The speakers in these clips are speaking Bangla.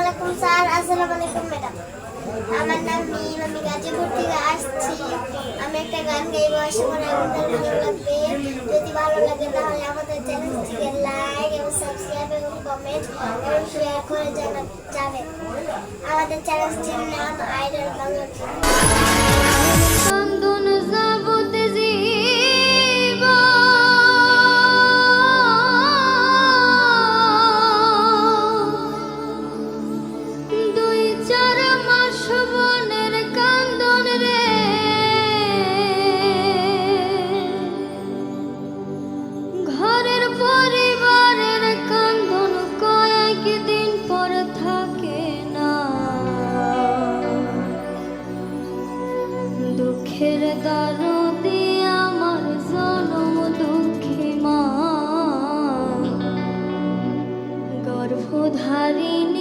আলাইকুম স্যার, আসসালামু আলাইকুম ম্যাডাম। আমার নাম মিম আমি গাজীপুর থেকে আসছি। আমি একটা গান গাইবো, আশা করি আমাদের লাগবে। যদি ভালো লাগে তাহলে আমাদের চ্যানেলটিকে লাইক এবং সাবস্ক্রাইব এবং কমেন্ট এবং শেয়ার করে জানা যাবে আমাদের চ্যানেলটির নাম আইডল বাংলা। ধারিণী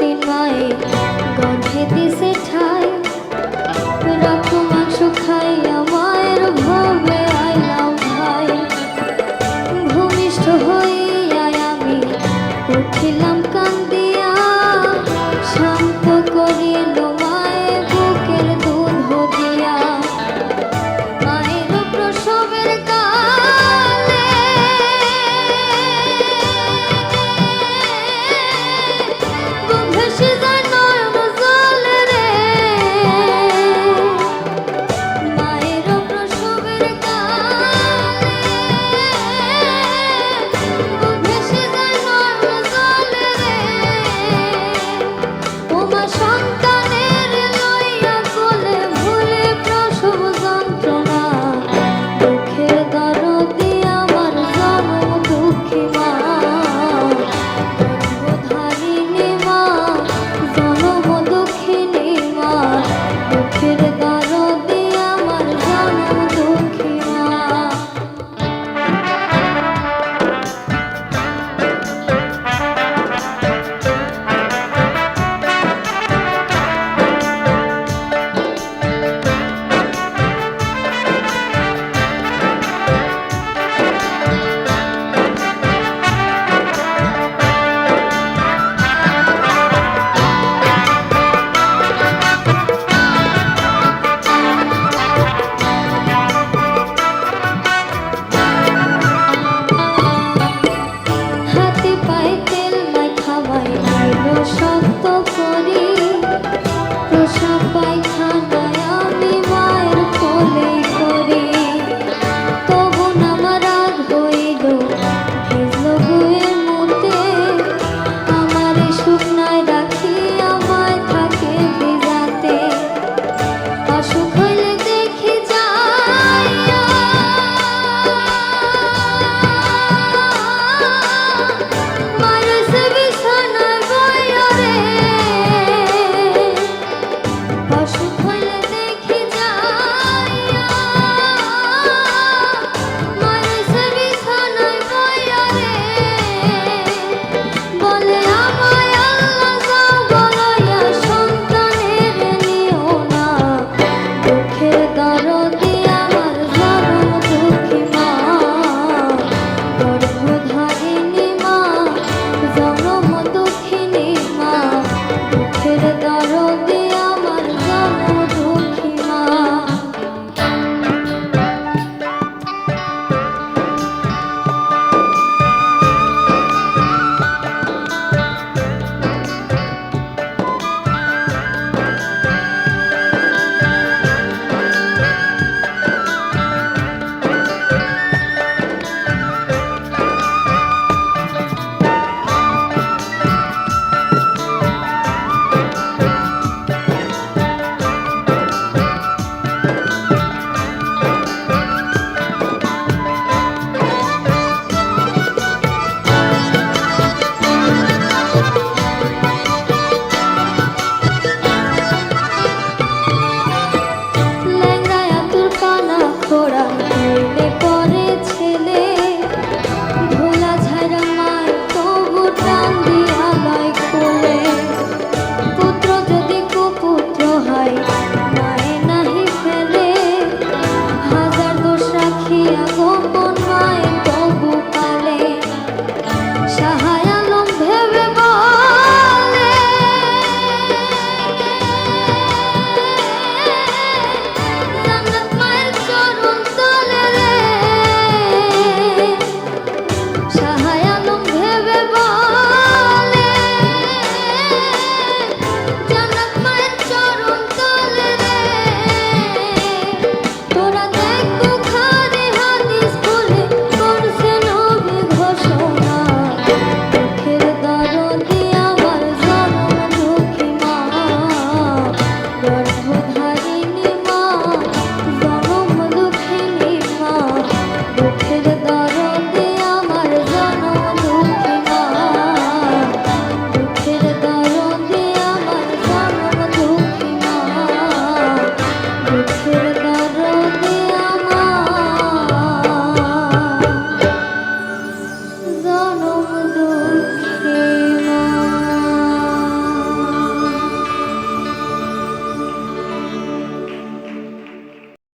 দিল Today